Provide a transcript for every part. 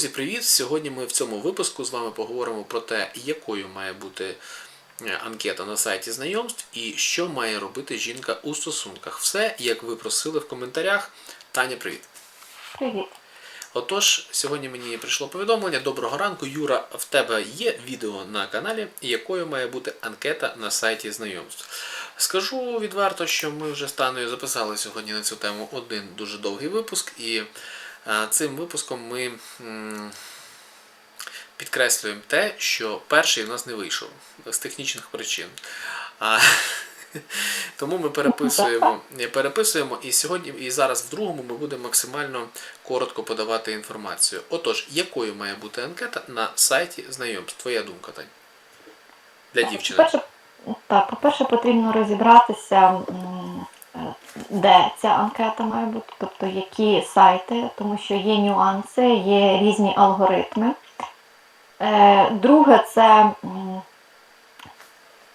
Друзі, привіт! Сьогодні ми в цьому випуску з вами поговоримо про те, якою має бути е, анкета на сайті знайомств і що має робити жінка у стосунках. Все, як ви просили в коментарях. Таня, привіт! Привіт. Отож, сьогодні мені прийшло повідомлення. Доброго ранку, Юра. В тебе є відео на каналі, якою має бути анкета на сайті знайомств. Скажу відверто, що ми вже з Таною записали сьогодні на цю тему один дуже довгий випуск, і цим випуском ми підкреслюємо те, що перший в нас не вийшов з технічних причин. Тому ми переписуємо, переписуємо і сьогодні, і зараз в другому ми будемо максимально коротко подавати інформацію. Отож, якою має бути анкета на сайті знайомств? Твоя думка, Тань? Для дівчини. Так, по-перше, потрібно розібратися, де ця анкета має бути, тобто які сайти, тому що є нюанси, є різні алгоритми. Е, Друге, це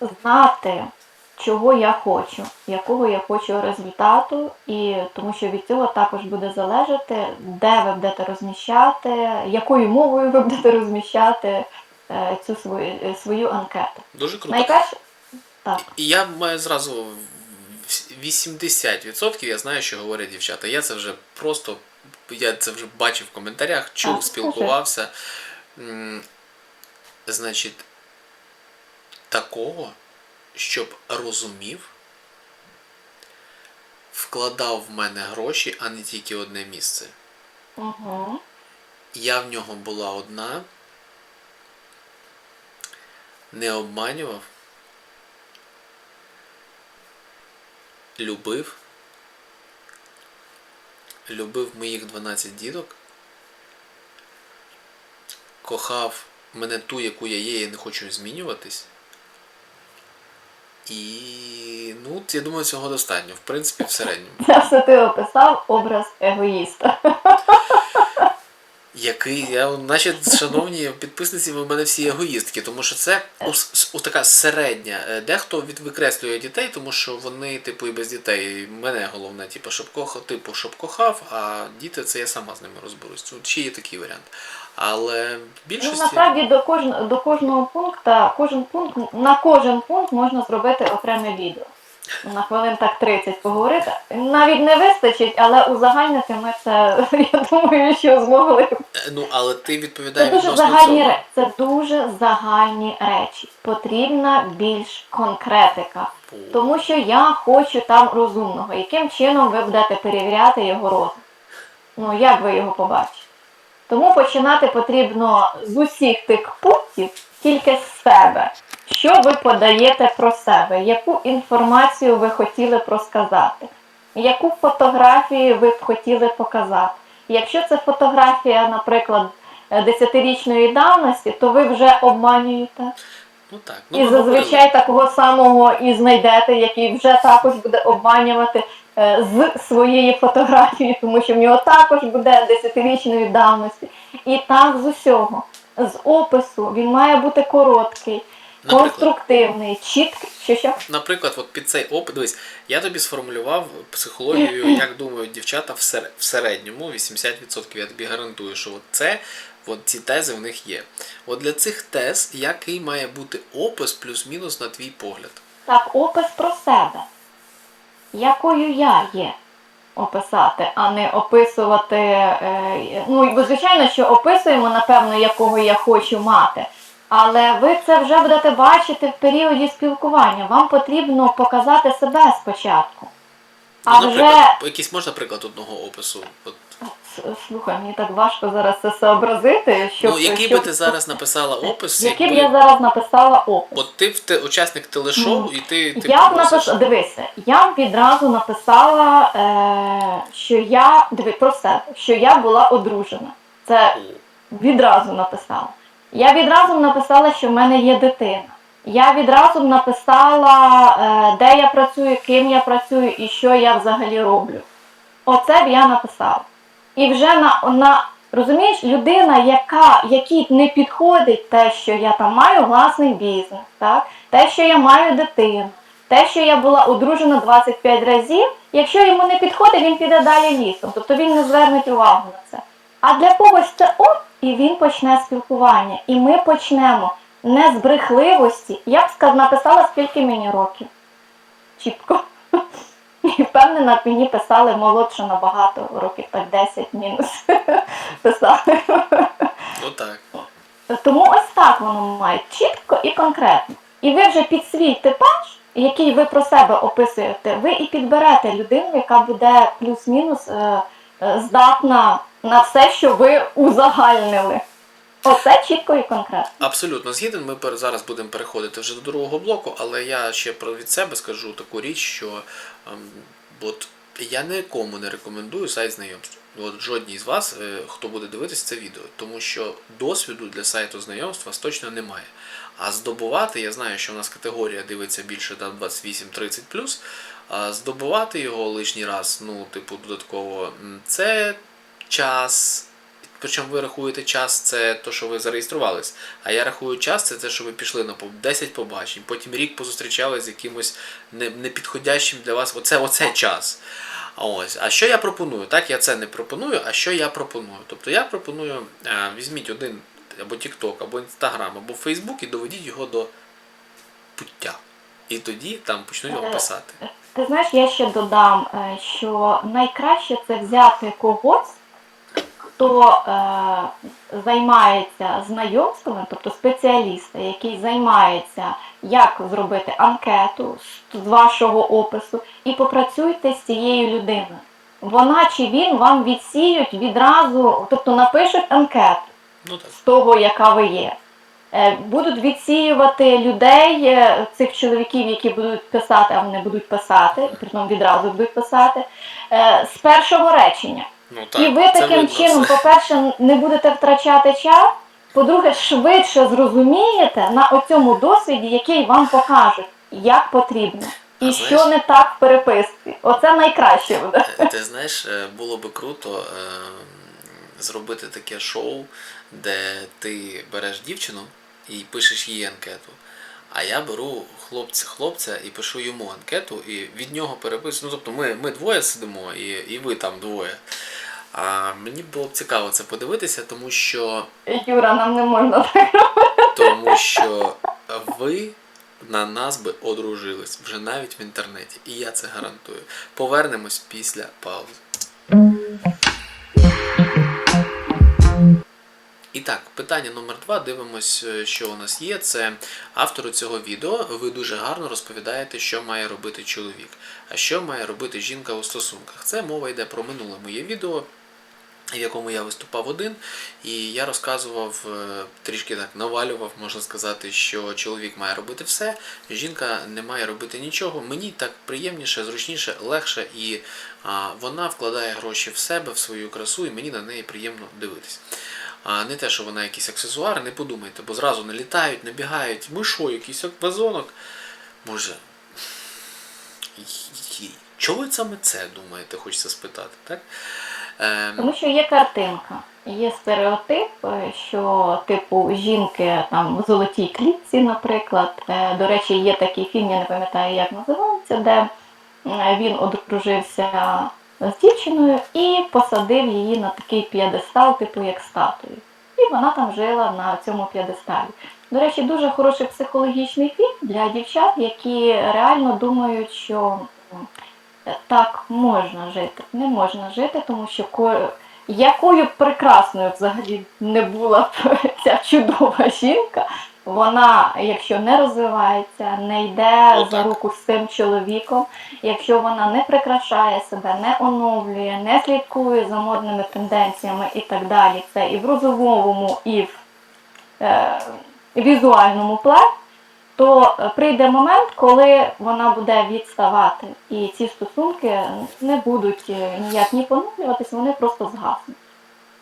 знати, чого я хочу, якого я хочу результату, і тому що від цього також буде залежати, де ви будете розміщати, якою мовою ви будете розміщати е, цю свою, свою анкету. Дуже круто. Найкраще так. І я маю зразу 80% я знаю, що говорять дівчата. Я це вже просто, я це вже бачив в коментарях, чув, спілкувався. Значить, такого, щоб розумів, вкладав в мене гроші, а не тільки одне місце. Угу. Я в нього була одна, не обманював, любив, любив моїх 12 діток, кохав мене ту, яку я є, я не хочу змінюватись. І ну, я думаю, цього достатньо. В принципі, в середньому. Це все ти описав образ егоїста. Який я, значить, шановні підписниці, ви в мене всі егоїстки, тому що це с- о, така середня. Е, Дехто від викреслює дітей, тому що вони, типу, і без дітей. Мене головне, типу, щоб кохав, типу, щоб кохав, а діти це я сама з ними розберусь. Тут ще є такий варіант. Але в Ну, насправді до кожного, до кожного пункту, кожен пункт, на кожен пункт можна зробити окреме відео. На хвилин так 30 поговорити. Навіть не вистачить, але узагальнити ми це, я думаю, що змогли. Е, Ну, але ти Це відповідаєш дуже відносно загальні цього. ре- це дуже загальні речі. Потрібна більш конкретика. Тому що я хочу там розумного. Яким чином ви будете перевіряти його розум? Ну, як ви його побачите? Тому починати потрібно з усіх тих пунктів тільки з себе. Що ви подаєте про себе, яку інформацію ви хотіли б розказати, яку фотографію ви б хотіли показати. Якщо це фотографія, наприклад, е, десятирічної давності, то ви вже обманюєте. Ну так. Ну, І говорили. зазвичай такого самого і знайдете, який вже також буде обманювати е, з своєї фотографії, тому що в нього також буде десятирічної давності. І так з усього. З опису він має бути короткий? Конструктивний, чіткий. Що що? Наприклад, от під цей опит, дивись, я тобі сформулював психологію, як думають дівчата в середньому, 80% я тобі гарантую, що от це, от ці тези в них є. От для цих тез, який має бути опис плюс-мінус на твій погляд? Так, опис про себе. Якою я є описати, а не описувати. Е, ну, звичайно, що описуємо, напевно, якого я хочу мати. Але ви це вже будете бачити в періоді спілкування. Вам потрібно показати себе спочатку. А ну, вже якийсь можна приклад одного опису? От, слухай, мені так важко зараз це сообразити. Щоб, ну, який щоб... би ти зараз написала опис, Яким якби- я зараз написала опис? От ти в те- учасник телешоу, і ти, ти Я б написала, дивися, я б відразу написала, е, що я диви, про себе, що я була одружена. Це відразу написала. Я відразу написала, що в мене є дитина. Я відразу написала, е, де я працюю, ким я працюю і що я взагалі роблю. Оце б я написала. І вже на, на розумієш, людина, яка, якій не підходить те, що я там маю власний бізнес, так? те, що я маю дитину, те, що я була одружена 25 разів, якщо йому не підходить, він піде далі лісом. Тобто він не зверне увагу на це. А для когось це от, і він почне спілкування. І ми почнемо не з брехливості. Я б написала, скільки мені років. Чітко. І впевнена, мені писали молодше набагато, років так 10 мінус. Писали. Отак. Тому ось так воно має чітко і конкретно. І ви вже під свій типаж, який ви про себе описуєте, ви і підберете людину, яка буде плюс-мінус е, е, здатна на все, що ви узагальнили. Оце чітко і конкретно. Абсолютно згіден. Ми зараз будемо переходити вже до другого блоку, але я ще про від себе скажу таку річ, що ем, от я нікому не рекомендую сайт знайомств. От жодній з вас, е, хто буде дивитися це відео, тому що досвіду для сайту знайомств у вас точно немає. А здобувати, я знаю, що у нас категорія дивиться більше там 28-30 а здобувати його лишній раз, ну, типу, додатково, це час. Причому ви рахуєте час, це то, що ви зареєструвались. А я рахую час, це те, що ви пішли на по- 10 побачень, потім рік позустрічались з якимось не- непідходящим для вас. Оце, оце час. Ось, а що я пропоную? Так, я це не пропоную, а що я пропоную? Тобто я пропоную, е, візьміть один або TikTok, або Instagram, або Facebook і доведіть його до пуття. І тоді там почнуть вам писати. Ти знаєш, я ще додам, е, що найкраще це взяти когось, хто е, займається знайомствами, тобто спеціаліста, який займається, як зробити анкету з- вашого опису, і попрацюйте з цією людиною. Вона чи він вам відсіють відразу, тобто напишуть анкету Ну так. з того, яка ви є. Е, Будуть відсіювати людей, е, цих чоловіків, які будуть писати, а вони будуть писати, притом відразу будуть писати, з першого речення. Ну, так і ви таким чином, по-перше, не будете втрачати час, по-друге, швидше зрозумієте на оцьому досвіді, який вам покажуть, як потрібно. І А що знаєш- не так в переписці. Оце найкраще буде. Е, Ти знаєш, е, було би круто е, зробити таке шоу, де ти береш дівчину і пишеш їй анкету. А я беру хлопця-хлопця і пишу йому анкету, і від нього переписую. Ну, тобто ми, ми двоє сидимо, і, і ви там двоє. А мені було б цікаво це подивитися, тому що Юра, нам не можна так. тому що ви на нас би одружились вже навіть в інтернеті. І я це гарантую. Повернемось після паузи. І так, питання номер два. Дивимось, е, що у нас є. Це автору цього відео. Ви дуже гарно розповідаєте, що має робити чоловік, а що має робити жінка у стосунках. Це мова йде про минуле моє відео, в якому я виступав один, і я розказував е, трішки так навалював, можна сказати, що чоловік має робити все, жінка не має робити нічого. Мені так приємніше, зручніше, легше, і а, вона вкладає гроші в себе, в свою красу, і мені на неї приємно дивитись. А не те, що вона якийсь аксесуар, не подумайте, бо зразу налітають, набігають. Ми що, якийсь вазонок? Може. Чого ви саме це думаєте, хочеться спитати, так? Ем, Тому що є картинка, є стереотип, е, що типу жінки там в золотій клітці, наприклад. Е, До речі, є такий фільм, я не пам'ятаю, як називається, де е, він одружився з дівчиною і посадив її на такий п'єдестал, типу як статую. І вона там жила на цьому п'єдесталі. До речі, дуже хороший психологічний фільм для дівчат, які реально думають, що так можна жити. Не можна жити, тому що ко- якою б прекрасною взагалі не була б ця чудова жінка, вона, якщо не розвивається, не йде Отак. за руку з цим чоловіком, якщо вона не прикрашає себе, не оновлює, не слідкує за модними тенденціями і так далі, це і в розумовому, і в е, візуальному плані, то прийде момент, коли вона буде відставати, і ці стосунки не будуть е, ніяк ні поновлюватись, вони просто згаснуть.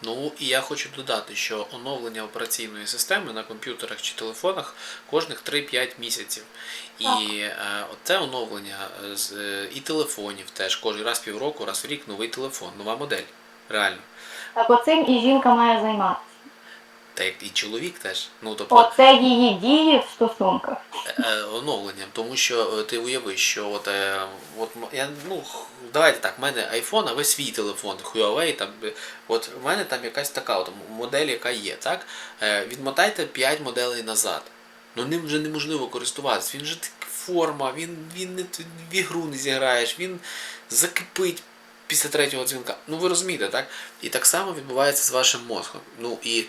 Ну і я хочу додати, що оновлення операційної системи на комп'ютерах чи телефонах кожних 3-5 місяців. І е, оце оновлення е, з і телефонів теж кожен раз півроку, раз в рік новий телефон, нова модель. Реально. Так оцим і жінка має займатися. Та як і чоловік теж. Ну, тобто, Оце її дії в стосунках. е, оновленням, тому що е, ти уяви, що от, е, от м- я, ну, х- давайте так, в мене iPhone, а ви свій телефон, Huawei, там, е, от в мене там якась така от модель, яка є, так? Е, відмотайте 5 моделей назад. Ну ним вже неможливо користуватися. Він же так форма, він, він не т- в ігру не зіграєш, він закипить після третього дзвінка. Ну ви розумієте, так? І так само відбувається з вашим мозком. Ну і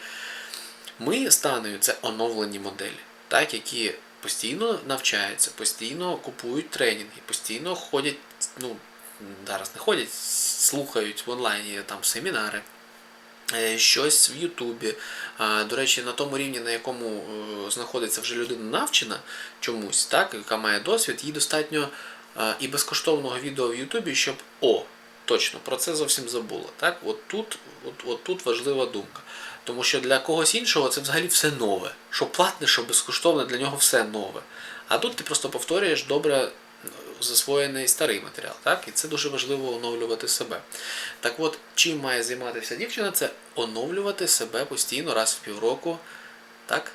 ми з Танею це оновлені моделі, так, які постійно навчаються, постійно купують тренінги, постійно ходять, ну, зараз не ходять, слухають в онлайні там семінари. е, Щось в Ютубі. До речі, на тому рівні, на якому е, знаходиться вже людина навчена чомусь, так, яка має досвід, їй достатньо е, і безкоштовного відео в Ютубі, щоб о, точно про це зовсім забула. Так? От тут, от, от тут важлива думка. Тому що для когось іншого це взагалі все нове. Що платне, що безкоштовне, для нього все нове. А тут ти просто повторюєш добре е, засвоєний старий матеріал. Так? І це дуже важливо оновлювати себе. Так от, чим має займатися дівчина, це оновлювати себе постійно раз в півроку. Так?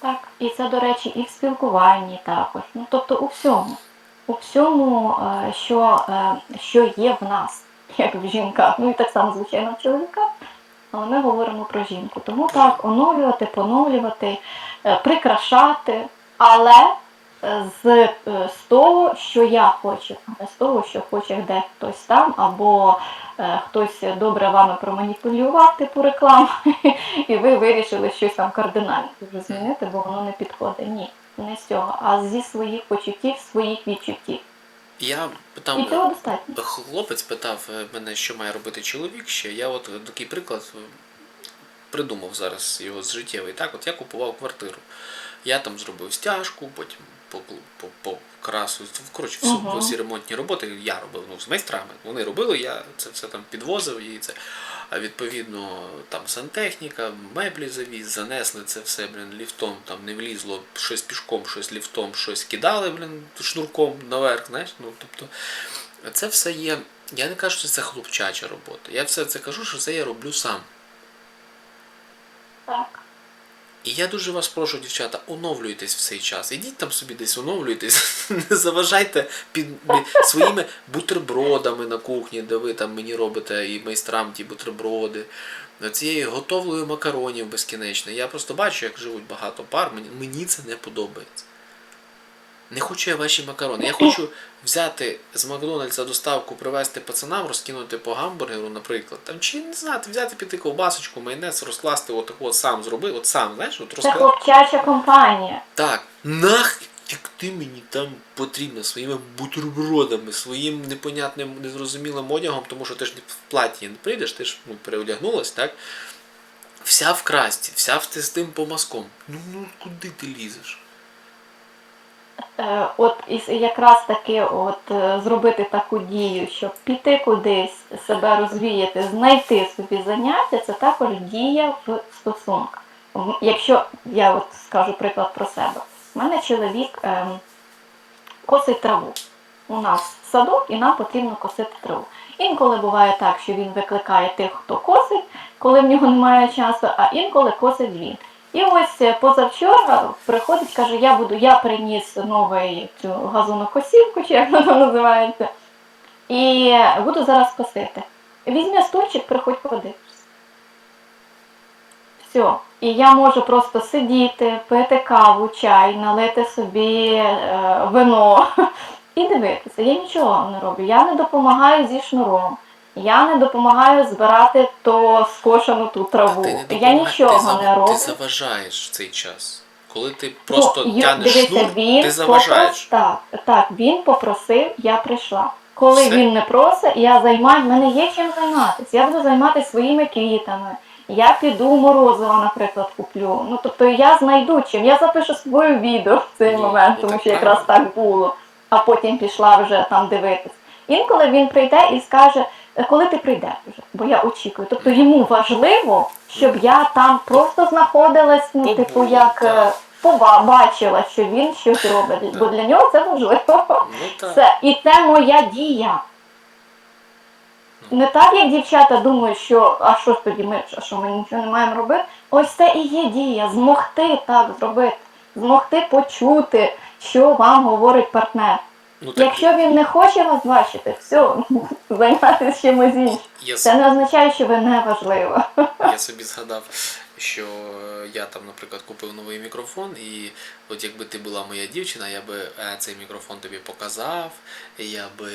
Так, і це, до речі, і в спілкуванні також. Ну, тобто у всьому. У всьому, е, що, е, що є в нас, як в жінках. Ну і так само, звичайно, в чоловіках. Але ми говоримо про жінку. Тому так, оновлювати, поновлювати, е, прикрашати, але з, з того, що я хочу, не з того, що хоче де хтось там, або хтось добре вами проманіпулював, типу реклами, і ви вирішили щось там кардинально змінити, бо воно не підходить. Ні, не з цього, а зі своїх почуттів, своїх відчуттів. Я І там цього достатньо. хлопець питав е, мене, що має робити чоловік ще. Я от е, такий приклад е, придумав зараз його з життєвий. Так, от я купував квартиру. Я там зробив стяжку, потім по, по, по красу. Коротше, всі, Ага. всі ремонтні роботи я робив ну, з майстрами. Вони робили, я це все там підвозив і це. А відповідно, там сантехніка, меблі завіз, занесли це все, блін, ліфтом, там не влізло, щось пішком, щось ліфтом, щось кидали, блін, шнурком наверх, знаєш. Ну, тобто, це все є. Я не кажу, що це хлопчача робота. Я все це кажу, що це я роблю сам. Так. І я дуже вас прошу, дівчата, оновлюйтесь в цей час. Ідіть там собі десь оновлюйтесь, не заважайте під своїми бутербродами на кухні, де ви там мені робите і майстрам ті бутерброди. Цією готовлею макаронів безкінечно. Я просто бачу, як живуть багато пар. Мені, це не подобається. Не хочу я ваші макарони. Я хочу взяти з Макдональдса доставку, привезти пацанам, розкинути по гамбургеру, наприклад. Там чи не знати, взяти піти ковбасочку, майонез, розкласти отак от сам зроби, от сам, знаєш, от Це розкласти. хлопчача компанія. Так, нах, як ти мені там потрібна своїми бутербродами, своїм непонятним, незрозумілим одягом, тому що ти ж в платі не прийдеш, ти ж ну, переодягнулась, так? Вся в красті, вся в з тим помазком. Ну, ну куди ти лізеш? Е, От і якраз таки от е, зробити таку дію, щоб піти кудись, себе розвіяти, знайти собі заняття, це також дія в стосунках. Якщо я от скажу приклад про себе, у мене чоловік ем, косить траву. У нас садок і нам потрібно косити траву. Інколи буває так, що він викликає тих, хто косить, коли в нього немає часу, а інколи косить він. І ось е, позавчора приходить, каже, я буду, я приніс новий цю газонокосівку, чи як вона називається, і буду зараз косити. Візьми стульчик, приходь подивишся. Все. І я можу просто сидіти, пити каву, чай, налити собі е, вино і дивитися. Я нічого не роблю. Я не допомагаю зі шнуром. Я не допомагаю збирати то скошену ту траву. Ти не я нічого ти, зав- не роблю. Ти заважаєш в цей час. Коли ти просто Ну, ю- тянеш дивися, шнур, він ти заважаєш. Попрос... Так, так, він попросив, я прийшла. Коли Все. він не просить, я займаю, в мене є чим займатися. Я буду займатися своїми квітами. Я піду морозиво, наприклад, куплю. Ну тобто я знайду чим. Я запишу своє відео в цей Ну, момент, ну, тому так що якраз так було. А потім пішла вже там дивитись. Інколи він прийде і скаже, «Е, коли ти прийдеш вже, бо я очікую. Тобто йому важливо, щоб я там просто знаходилась, ну, типу, як е, побачила, що він щось робить, бо для нього це важливо. Ну. Це, і це моя дія. Не так, як дівчата думають, що а що ж тоді ми, а що ми нічого не маємо робити. Ось це і є дія, змогти так зробити, змогти почути, що вам говорить партнер. Ну, так, Якщо він не хоче вас бачити, все, займайтеся чимось іншим. я, Це не означає, що ви не важлива. я собі згадав, що я там, наприклад, купив новий мікрофон, і от якби ти була моя дівчина, я би е, цей мікрофон тобі показав, я би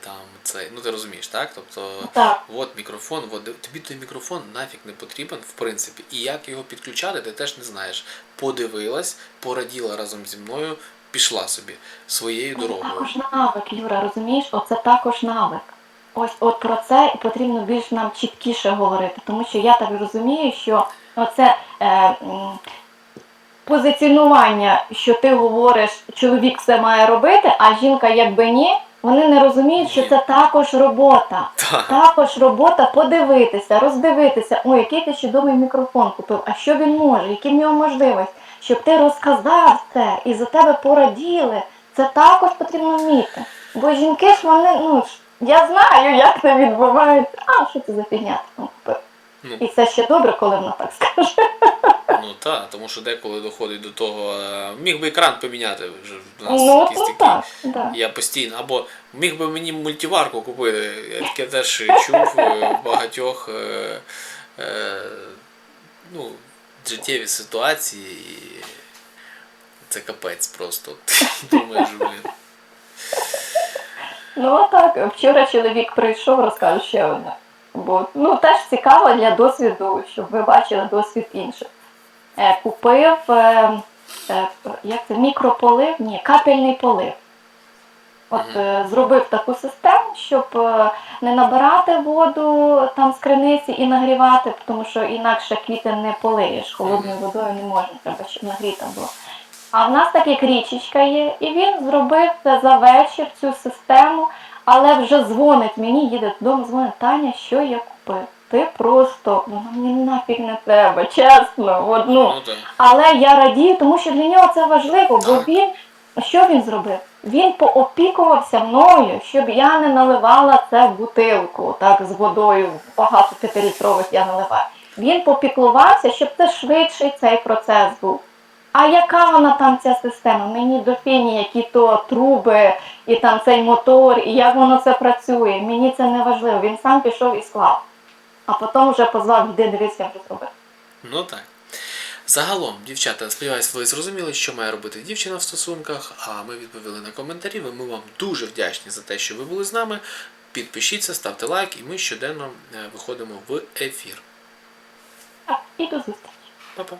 там цей. Ну ти розумієш, так? Тобто. Так. От мікрофон, от тобі той мікрофон нафіг не потрібен, в принципі. І як його підключати, ти теж не знаєш. Подивилась, пораділа разом зі мною, пішла собі своєю Це дорогою. також навик, Юра, розумієш? Оце також навик. Ось от про це і потрібно більш нам чіткіше говорити, тому що я так розумію, що оце е, позиціонування, що ти говориш, чоловік все має робити, а жінка якби ні, вони не розуміють, що це також робота. Так. Також робота подивитися, роздивитися, ой, який ти чудовий мікрофон купив, а що він може, які в нього можливості, щоб ти розказав це і за тебе пораділи. Це також потрібно вміти. Бо жінки ж вони, ну я знаю, як це відбувається. А що це за фігня там купив? Ну. І це ще добре, коли вона так скаже. Ну так, тому що деколи доходить до того, е, міг би екран поміняти вже в нас Ну, якісь ну такі. так, так. Я постійно, або міг би мені мультиварку купити. Я таке теж чув е, багатьох е, е, ну, життєві ситуації. І це капець просто. Думаєш, блін. Ну отак, вчора чоловік прийшов, розкажу ще одне. Бо ну теж цікаво для досвіду, щоб ви бачили досвід інших. Е, купив е, е, як це, мікрополив, ні, капельний полив. От е, зробив таку систему, щоб е, не набирати воду там з криниці і нагрівати, тому що інакше квіти не полиєш. Холодною водою не можна, треба, щоб нагріта була. А в нас так як річечка є, і він зробив за вечір цю систему, але вже дзвонить мені, їде додому, дзвонить Таня, що я купив. Ти просто воно мені нафіг не треба, чесно. От, ну. Ну. Але я радію, тому що для нього це важливо, бо він що він зробив? Він поопікувався мною, щоб я не наливала це в бутилку, так з водою багато п'ятилітрових я наливаю. Він попіклувався, щоб це швидший цей процес був. А яка вона там ця система? Мені до фіні, які то труби, і там цей мотор, і як воно це працює. Мені це не важливо. Він сам пішов і склав. А потім вже позвав, йди дивись, як вже зробив. Ну так. Загалом, дівчата, сподіваюсь, ви зрозуміли, що має робити дівчина в стосунках, а ми відповіли на коментарі. Ми вам дуже вдячні за те, що ви були з нами. Підпишіться, ставте лайк, і ми щоденно е, виходимо в ефір. А, і до зустрічі. Па-па.